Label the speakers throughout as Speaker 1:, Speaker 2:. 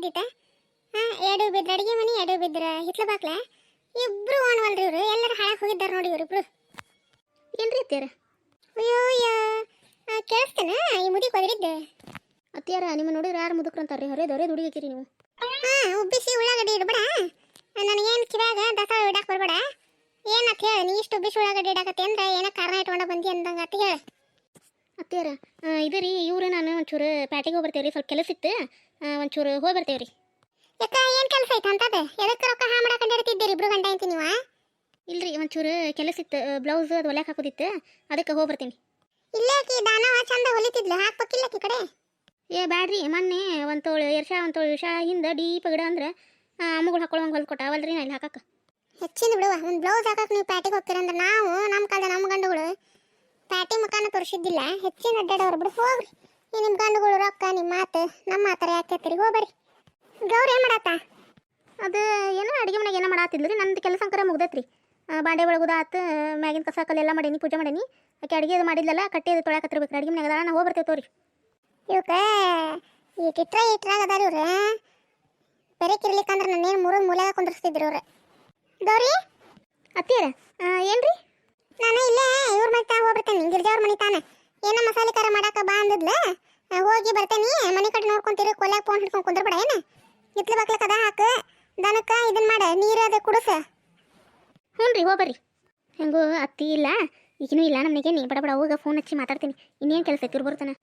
Speaker 1: ಇದ್ದಿತ್ತ ಹಾಂ ಎರಡು ಬಿದ್ರ ಅಡುಗೆ ಮನೆ ಎರಡು ಬಿದ್ರ ಹಿತ್ಲ ಬಾಕ್ಲ? ಇಬ್ರು ಓಣವಲ್ರಿ ಇವರು. ಎಲ್ಲರೂ ಹಾಳಾಗಿ ಹೋಗಿದ್ದಾರೆ ನೋಡಿ ಇವರಿಬ್ರು.
Speaker 2: ಏನ್ರಿ ಅತ್ತಿಯರ
Speaker 1: ಅಯ್ಯೋಯ್ಯ ಕೇಳಿಸ್ತೇನೆ? ಈ ಮುದಿ ಕೊದರಿದ್ದೆ?
Speaker 2: ಅತ್ತಿಯರ ನಿಮ್ಮ ನೋಡಿದ್ರೆ ಯಾರು ಮುದುಕ್ರು ಅಂತಾರ್ರಿ? ಹೊರೇದು ಹೊರೇದು ಹುಡುಗಿಕಿರಿ ನೀವು.
Speaker 1: ಹಾಂ ಉಬ್ಬಿಸಿ ಉಳ್ಳಾಗಡ್ಡಿ ಇಡ್ಬೇಡ. ನನಗೇನು ಕಿವ್ಯಾಗ ದಸಾವ ಇಡಾಕ ಬರಬೇಡ. ಏನಂತ ಹೇಳಿ? ನೀ ಇಷ್ಟು ಉಬ್ಬಿಸಿ ಉಳ್ಳಾಗಡ್ಡಿ ಇಡಾಕತ್ತೆ ಅಂದ್ರೆ ಏನೋ ಕಾರಣ ಇಟ್ಕೊಂಡ ಬಂದಿ ಅಂದಂಗೆ ಅತ್ತ ಹೇಳಿ.
Speaker 2: ಅತ್ತಿಯರ ಇದು ರೀ ಇವರು ನಾನು ಒಂಚೂರು ಪ್ಯಾಟಿಗೆ ಹೋಗ್ಬರ್ತೇವೆ ರೀ ಸ್ವಲ್ಪ ಕೆಲಸ ಇತ್ತು. ಒಂಚೂರು ಹೋಗಿ ಬರ್ತೇವ್ರಿ.
Speaker 1: ಯಾಕ ಏನು ಕೆಲಸ ಐತೆ ಅಂತದ? ಎದಕ್ಕೆ ರೊಕ್ಕ ಹಾ ಮಾಡಕೊಂಡಿರ್ತಿದ್ದೀರಿ ಇಬ್ರು ಗಂಡ ಅಂತ ನೀವು?
Speaker 2: ಇಲ್ರಿ ಒಂಚೂರು ಕೆಲಸ ಇತ್ತು ಬ್ಲೌಸ್ ಅದು ಹೊಲ್ಯಾಕ ಹಾಕೋದಿತ್ತು. ಅದಕ್ಕೆ ಹೋಗಿ ಬರ್ತೀನಿ.
Speaker 1: ಇಲ್ಲೇ ಆಕಿ ದಾನವ ಚಂದ ಹೊಲಿತಿದ್ಲು ಹಾಕ್ಬೇಕಿಲ್ಲ ಆಕಿ ಕಡೆ?
Speaker 2: ಏ ಬ್ಯಾಡ್ರಿ ಮೊನ್ನೆ ಒಂದು ತೋಳು ಎರ್ಷ ಒಂದು ತೋಳು ಇರ್ಷ ಹಿಂದೆ ಡೀಪ್ ಗಿಡ ಅಂದ್ರೆ ಅಮ್ಮಗಳು ಹಾಕೊಳ್ಳೋಂಗೆ ಹೊಲ್ಕೊಟ್ಟ ಅವಲ್ರಿ ನಾ ಇಲ್ಲಿ ಹಾಕಕ್ಕೆ
Speaker 1: ಹೆಚ್ಚಿನ ಬಿಡುವ ಒಂದು ಬ್ಲೌಸ್ ಹಾಕಕ್ಕೆ ನೀವು ಪ್ಯಾಟಿಗೆ ಹೋಗ್ತೀರಂದ್ರೆ ನಾವು ನಮ್ಮ ಕಾಲದ ನಮ್ಮ ಗಂಡುಗಳು ಪ್ಯಾಟಿ ಮುಖಾನ ತೋರಿಸಿದ್ದಿಲ್ಲ ಹೆಚ್ಚಿನ ಅಡ್ಡಾಡೋರು ಬಿಡು ಹೋಗ್ರಿ. ಈ ನಿಮ್ಮ ಗಂಡುಗಳು ರೊಕ್ಕ ನಿಮ್ಮ ಮಾತು ನಮ್ಮ ಮಾತರ ಯಾಕೆ ಕೇಳ್ತೀರಿ? ಹೋಗ್ಬರಿ ಗೌರಿ ಏನು ಮಾಡತ್ತ
Speaker 2: ಅದು ಏನೋ ಅಡುಗೆ ಮನೆಗೆ ಏನೋ ಮಾಡಾತಿದ್ಲು ರೀ ನಂದು ಕೆಲಸ ಅಂಕರ ಮುಗ್ದೈತ್ರಿ. ಬಾಂಡೆ ಒಳಗುದ ಆತು ಮ್ಯಾಗಿನ ಕಸ ಕಲ್ಲೆಲ್ಲ ಮಾಡೀನಿ ಪೂಜೆ ಮಾಡೀನಿ. ಆಕೆ ಅಡುಗೆ ಅದು ಮಾಡಿದ್ಲಲ್ಲ ಕಟ್ಟಿ ಅದು ತೊಳ್ಯಾಕತ್ತಿರ್ಬೇಕು ಅಡುಗೆ ಮನೆಗೆ ಅದಾಳ ನಾ ಹೋಗಿ ಬರ್ತೇವೆ ತೋರಿ.
Speaker 1: ಇವಕ್ಕೆ ಈ ಕಿಟ್ರ ಇಟ್ರಾಗ ಅದಾರ ಇವ್ರು. ಬೆರೆ ಕಿರ್ಲಿಕ್ಕಂದ್ರೆ ನನ್ನೇನು ಮೂರು ಮೂಲೆಗ ಕುಂದ್ರಿಸ್ತಿದ್ರು ಇವ್ರು. ಗೌರಿ?
Speaker 2: ಅತ್ತಿಯರ? ಏನ್ರಿ?
Speaker 1: ನಾನು ಇಲ್ಲೇ ಇವ್ರ ಮನೆ ತಾ ಹೋಗ್ಬರ್ತೇನೆ ಗಿರ್ಜಾವ್ರ ಮನೆ ತಾನ ಏನೋ ಮಸಾಲೆ ಖಾರ ಮಾಡಾಕ ಬಾ ಅಂದಿದ್ಲ? ಹೋಗಿ ಬರ್ತೇನಿ. ಮನೆ ಕಡೆ ನೋಡ್ಕೊಂತೀರಿ, ಕೊಲ್ಯಾಗ ಫೋನ್ ಹಿಡ್ಕೊಂಡು ಕುಂದ್ರಬೇಡ ಏನ? ಇತ್ಲ ಬಾಕ್ಲ ಕದ ಹಾಕ. ದನಕ್ಕ ಇದನ್ ಮಾಡ, ನೀರು ಅದ ಕುಡಿಸ.
Speaker 2: ಹ್ಞೂ ರೀ ಹೋಗ್ಬರ್ರಿ ಹೆಂಗೋ ಅತ್ತಿ ಇಲ್ಲ ಈಗಿನೂ ಇಲ್ಲ ನಮಗೆ ನೀ ಬಡ ಬಡ ಹೋಗ ಫೋನ್ ಹಚ್ಚಿ ಮಾತಾಡ್ತೀನಿ. ಇನ್ನೇನು ಕೆಲಸ ಐತಿ ಬರ್ತಾನೆ?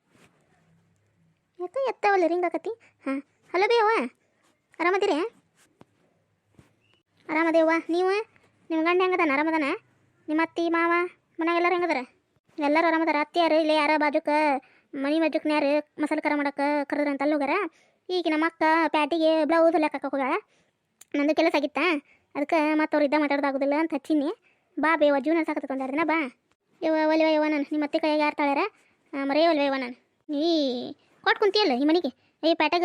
Speaker 2: ಯಾಕೆ ಎತ್ತವಲ್ಲ ರಿಂಗ್ ಆಕತಿ ಹಾಂ, ಹಲೋ ಬೇವ ಆರಾಮದಿರಿ? ಆರಾಮದೇವ್ವ. ನೀವು? ನಿಮ್ಮ ಗಂಡ ಹೆಂಗದಾನ? ಆರಾಮದಾನ? ನಿಮ್ಮ ಅತ್ತಿ, ಮಾವ ಮನ್ಯಾಗ ಎಲ್ಲರೂ ಹೆಂಗದಾರ? ಎಲ್ಲರೂ ಆರಾಮದಾರ? ಅತ್ತಿಯಾರು ಇಲ್ಲಿ ಯಾರ ಬಾಜುಕ? ಮನೆ ಬಾಜುಕ್ನ ಯಾರು? ಮಸಾಲೆ ಕರ ಮಾಡಕ್ಕೆ ಕರೆದ್ರ ಅಂತ ಅಲ್ಲಿ ಹೋಗ್ಯಾರ ಈಗ ನಮ್ಮ ಅಕ್ಕ ಪ್ಯಾಟಿಗೆ ಬ್ಲೌಸ್ ಲೆಕ್ಕಕ್ಕೆ ಹೋಗ್ಯಾಳ. ನಂದು ಕೆಲಸ ಆಗಿತ್ತ? ಅದಕ್ಕೆ ಮತ್ತೆ ಅವ್ರು ಇದ್ದ ಮಾತಾಡೋದಾಗೋದಿಲ್ಲ ಅಂತ ಹಚ್ಚೀನಿ. ಬಾ ಬೇವ ಜೀವನ ಸಾಕತ್ತ ಒಂದೆರಡು ದಿನ, ಬಾ. ಯವ ಒಲಿವ ಯವ ನಾನು. ನಿಮ್ಮ ಅತ್ತೆ ಕೈಯಾಗ ಯಾರು ತಾಳ್ಯಾರ? ಮರೇ ಒಲ್ವ ಯವ್ವ ನಾನು. ನೀ ಕೊಟ್ಟು ಕುಂತಿಯಲ್ಲ ಈ ಮನೆಗೆ? ಈ ಪ್ಯಾಟಾಗ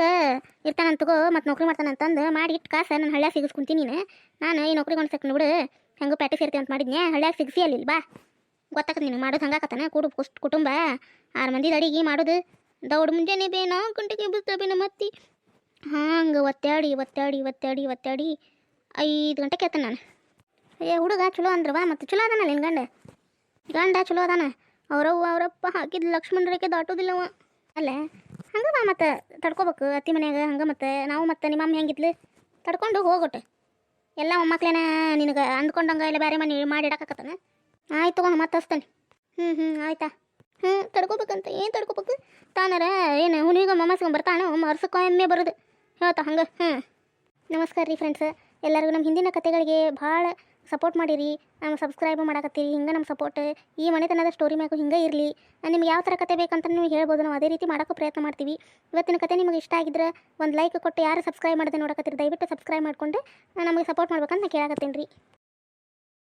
Speaker 2: ಇರ್ತಾನಂತ ತಗೋ, ಮತ್ತು ನೌಕರಿ ಮಾಡ್ತಾನಂತಂದು ಮಾಡಿ ಇಟ್ಟು ಕಾಸ, ನಾನು ಹಳ್ಳ್ಯಾಗ ಸಿಗಿಸ್ಕೊಂತೀನಿ ನೀನು. ನಾನು ಈ ನೌಕರಿ ಕೊಂಡ್ಸಕ್ಕೆ ಬಿಡು. ಹೆಂಗೋ ಪ್ಯಾಟಿಗೆ ಸೇರ್ತೀವಿ ಅಂತ ಮಾಡಿದ್ನೇ ಹಳ್ಳ್ಯಾಗ ಸಿಗಿಸಿ ಅಲ್ಲಿ, ಬಾ. ಗೊತ್ತಾಕತ್ ನೀನು, ಮಾಡೋದು ಹಂಗಾಕತ್ತಾನ? ಕೂಡು ಕುಟುಂಬ? ಆರು ಮಂದಿ ಅಡಿಗೆ ಮಾಡೋದು. ದೌಡ್ ಮುಂಜಾನೆ ಬೇ, ನಾಲ್ಕು ಗಂಟೆಗೆ ಬೀಳ್ತವೆ ನಮ್ಮ ಅತ್ತಿ. ಹಂಗೆ ಒತ್ತಾಡಿ ಒತ್ತಾಡಿ ಒತ್ತಾಡಿ ಒತ್ತಾಡಿ ಐದು ಗಂಟೆಗೆ ಎತ್ತಾನ ನಾನು. ಏ, ಹುಡುಗ ಚಲೋ ಅಂದ್ರವ, ಮತ್ತು ಚಲೋ ಅದಾನಲ್ಲ ನಿನ್ನ ಗಂಡ? ಗಂಡ ಚಲೋ ಅದಾನ. ಅವರವ್ವ, ಅವರಪ್ಪ ಹಾಕಿದ ಲಕ್ಷ್ಮಣ ರೇಖೆ ದಾಟೋದಿಲ್ಲವ. ಅಲ್ಲ, ಹಂಗೆ ಬಾ ಮತ್ತೆ ತಡ್ಕೋಬೇಕು ಅತ್ತಿ ಮನ್ಯಾಗ, ಹಂಗೆ ಮತ್ತೆ ನಾವು ಮತ್ತೆ ನಿಮ್ಮ ಅಮ್ಮ ಹೆಂಗಿದ್ಲು? ತಡ್ಕೊಂಡು ಹೋಗೊಟ್ಟು ಎಲ್ಲ ಮೊಮ್ಮಕ್ಳೇನ ನಿನಗೆ ಅಂದ್ಕೊಂಡಂಗೆ ಇಲ್ಲ ಬೇರೆ ಮನೆ ಮಾಡಿ ಆಯ್ತು ಮತ್ತೆ ಹಚ್ತಾನೆ ಹ್ಞೂ ಹ್ಞೂ ಆಯ್ತಾ? ಹ್ಞೂ ತಡ್ಕೋಬೇಕಂತ, ಏನು ತಡ್ಕೋಬೇಕು? ತಾನಾರ ಏನು ಹುನಿಗ ಮೊಮ್ಮಸ್ಗೆ ಬರ್ತಾನೆ ಒಮ್ಮೆ ವರ್ಷಕ್ಕೊಮ್ಮೆ ಬರೋದು. ಹೇಳ್ತಾ ಹಂಗೆ ಹ್ಞೂ ನಮಸ್ಕಾರ ರೀ ಫ್ರೆಂಡ್ಸ್ ಎಲ್ಲರಿಗೂ ನಮ್ಮ ಹಿಂದಿನ ಕತೆಗಳಿಗೆ ಭಾಳ ಸಪೋರ್ಟ್ ಮಾಡಿರಿ. ನಮ್ಮ ಸಬ್ಸ್ಕ್ರೈಬ್ ಮಾಡಕತ್ತೀರಿ, ಹಿಂಗೆ ನಮ್ಮ ಸಪೋರ್ಟ್ ಈ ಮನೆತನದ ಸ್ಟೋರಿ ಮ್ಯಾಗು ಹಿಂಗೆ ಇರಲಿ. ನಿಮ್ಗೆ ಯಾವ ಥರ ಕತೆ ಬೇಕಂತ ನೀವು ಹೇಳ್ಬೋದು, ನಾವು ಅದೇ ರೀತಿ ಮಾಡೋಕ್ಕೂ ಪ್ರಯತ್ನ ಮಾಡ್ತೀವಿ. ಇವತ್ತಿನ ಕತೆ ನಿಮಗೆ ಇಷ್ಟ ಆಗಿದ್ರೆ ಒಂದು ಲೈಕ್ ಕೊಟ್ಟು ಯಾರು ಸಬ್ಸ್ಕ್ರೈಬ್ ಮಾಡದೆ ನೋಡಕತ್ತೀರಿ, ದಯವಿಟ್ಟು ಸಬ್ಸ್ಕ್ರೈಬ್ ಮಾಡಿಕೊಂಡು ನಮಗೆ ಸಪೋರ್ಟ್ ಮಾಡ್ಬೇಕಂತ ಕೇಳಕತ್ತೀನಿ ರೀ.